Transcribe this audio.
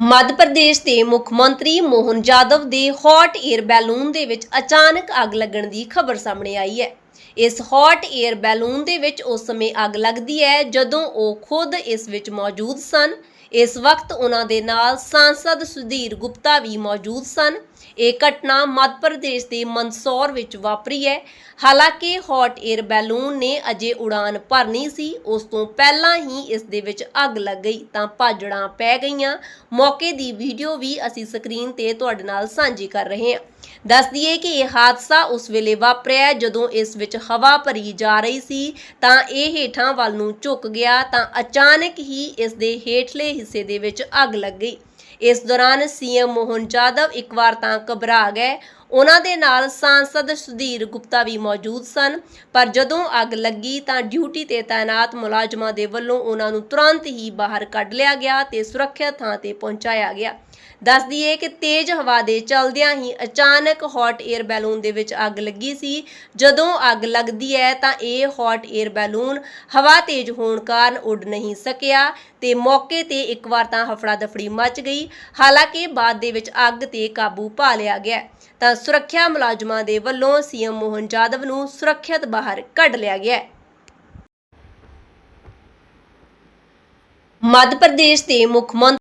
ਮੱਧ ਪ੍ਰਦੇਸ਼ ਦੇ ਮੁੱਖ ਮੰਤਰੀ ਮੋਹਨ ਜਾਦਵ ਦੇ ਹੌਟ 에ਅਰ ਬੈਲੂਨ ਦੇ ਵਿੱਚ ਅਚਾਨਕ ਅੱਗ ਲੱਗਣ ਦੀ ਖਬਰ ਸਾਹਮਣੇ ਆਈ ਹੈ। ਇਸ ਹੌਟ 에ਅਰ ਬੈਲੂਨ ਦੇ ਵਿੱਚ ਉਸ ਸਮੇਂ ਅੱਗ ਲੱਗਦੀ ਹੈ, ਜਦੋਂ ਉਹ ਖੁਦ ਇਸ ਵਿੱਚ ਮੌਜੂਦ ਸਨ। ਇਸ ਵਕਤ ਉਹਨਾਂ ਦੇ ਨਾਲ ਸਾਂਸਦ ਸੁਧੀਰ ਗੁਪਤਾ ਵੀ ਮੌਜੂਦ ਸਨ। ਇਹ ਘਟਨਾ ਮੱਧ ਪ੍ਰਦੇਸ਼ ਦੇ ਮੰਦਸੌਰ ਵਿੱਚ ਵਾਪਰੀ ਹੈ। ਹਾਲਾਂਕਿ ਹੌਟ 에ਅਰ ਬੈਲੂਨ ਨੇ ਅਜੇ ਉਡਾਨ ਭਰਨੀ ਸੀ। ਉਸ ਤੋਂ ਪਹਿਲਾਂ ਹੀ ਇਸ ਦੇ ਵਿੱਚ ਅੱਗ ਲੱਗ ਗਈ, ਤਾਂ ਭਾਜੜਾਂ ਪੈ ਗਈਆਂ। ਮੌਕੇ ਦੀ ਵੀਡੀਓ ਵੀ ਅਸੀਂ ਸਕਰੀਨ ਤੇ ਤੁਹਾਡੇ ਨਾਲ ਸਾਂਝੀ ਕਰ ਰਹੇ ਹਾਂ। ਦੱਸ ਦਈਏ ਕਿ ਇਹ ਹਾਦਸਾ ਉਸ ਵੇਲੇ ਵਾਪਰਿਆ ਜਦੋਂ ਇਸ ਵਿੱਚ ਹਵਾ ਭਰੀ ਜਾ ਰਹੀ ਸੀ, ਤਾਂ ਇਹ ਹੇਠਾਂ ਵੱਲ ਨੂੰ ਝੁਕ ਗਿਆ, ਤਾਂ ਅਚਾਨਕ ਹੀ ਇਸ ਦੇ ਹੇਠਲੇ ਹਿੱਸੇ ਦੇ ਵਿੱਚ ਅੱਗ ਲੱਗ ਗਈ। ਇਸ ਦੌਰਾਨ ਸੀਐਮ ਮੋਹਨ ਜਾਦਵ ਇੱਕ ਵਾਰ ਤਾਂ ਘਬਰਾ ਗਏ। ਉਹਨਾਂ ਦੇ ਨਾਲ ਸਾਂਸਦ ਸੁਧੀਰ ਗੁਪਤਾ ਵੀ ਮੌਜੂਦ ਸਨ। ਪਰ ਜਦੋਂ ਅੱਗ ਲੱਗੀ ਤਾਂ ਡਿਊਟੀ ਤੇ ਤਾਇਨਾਤ ਮੁਲਾਜ਼ਮਾਂ ਦੇ ਵੱਲੋਂ ਉਹਨਾਂ ਨੂੰ ਤੁਰੰਤ ਹੀ ਬਾਹਰ ਕੱਢ ਲਿਆ ਗਿਆ ਤੇ ਸੁਰੱਖਿਅਤ ਥਾਂ ਤੇ ਪਹੁੰਚਾਇਆ ਗਿਆ। ਦੱਸ ਦਈਏ ਕਿ ਤੇਜ਼ ਹਵਾ ਦੇ ਚਲਦਿਆਂ ਹੀ ਅਚਾਨਕ ਹੌਟ 에ਅਰ ਬੈਲੂਨ ਦੇ ਵਿੱਚ ਅੱਗ ਲੱਗੀ ਸੀ। ਜਦੋਂ ਅੱਗ ਲੱਗਦੀ ਹੈ ਤਾਂ ਇਹ ਹੌਟ 에ਅਰ ਬੈਲੂਨ ਹਵਾ ਤੇਜ਼ ਹੋਣ ਕਾਰਨ ਉੱਡ ਨਹੀਂ ਸਕਿਆ ਤੇ ਮੌਕੇ ਤੇ ਇੱਕ ਵਾਰ ਤਾਂ ਹਫੜਾ ਦਫੜੀ ਮਚ ਗਈ। ਹਾਲਾਂਕਿ ਬਾਅਦ ਦੇ ਵਿੱਚ ਅੱਗ ਤੇ ਕਾਬੂ ਪਾ ਲਿਆ ਗਿਆ। ਤਾਂ ਸੁਰੱਖਿਆ ਮੁਲਾਜ਼ਮਾਂ ਦੇ ਵੱਲੋਂ ਸੀਐਮ ਮੋਹਨ ਜਾਦਵ ਨੂੰ ਸੁਰੱਖਿਅਤ ਬਾਹਰ ਕੱਢ ਲਿਆ ਗਿਆ ਹੈ। ਮੱਧ ਪ੍ਰਦੇਸ਼ ਦੇ ਮੁੱਖ ਮੰਤਰੀ